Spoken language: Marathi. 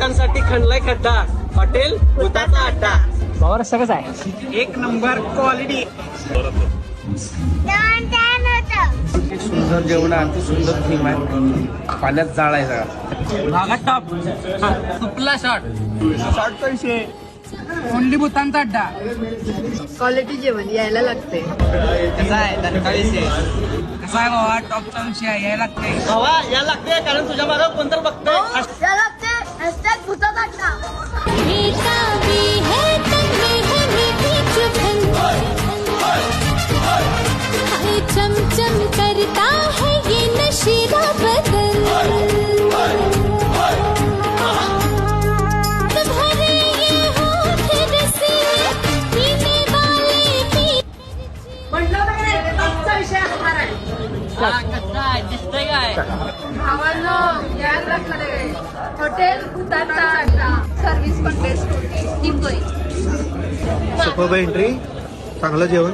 लोकांसाठी खणलाय खड्डा. हॉटेल भूताचा अड्डा. बाबा रस्ता कसा आहे. एक नंबर क्वालिटी. सुंदर जेवण आहे अति सुंदर थीम आहे. पाण्यात जाळ आहे सगळा. भागात टॉप सुपला शॉट ओनली भूतांचा अड्डा. क्वालिटी जेवण यायला लागते. कसा आहे? विषय. कसा आहे बाबा टॉपचा विषय यायला लागते. हवा या लागते कारण तुझ्या मागे कोणतर बघतोय. चम चम करता है ये नशीला बदन तुम्हारे ये होठ रसे पीने वाले पी म्हणलं नाही आजचा विषय असणार आहे. दिसतंय काय भावांनो याद राखणार हॉटेल सर्व्हिस पण बेस्ट होती. सुपर एंट्री चांगलं जेवण.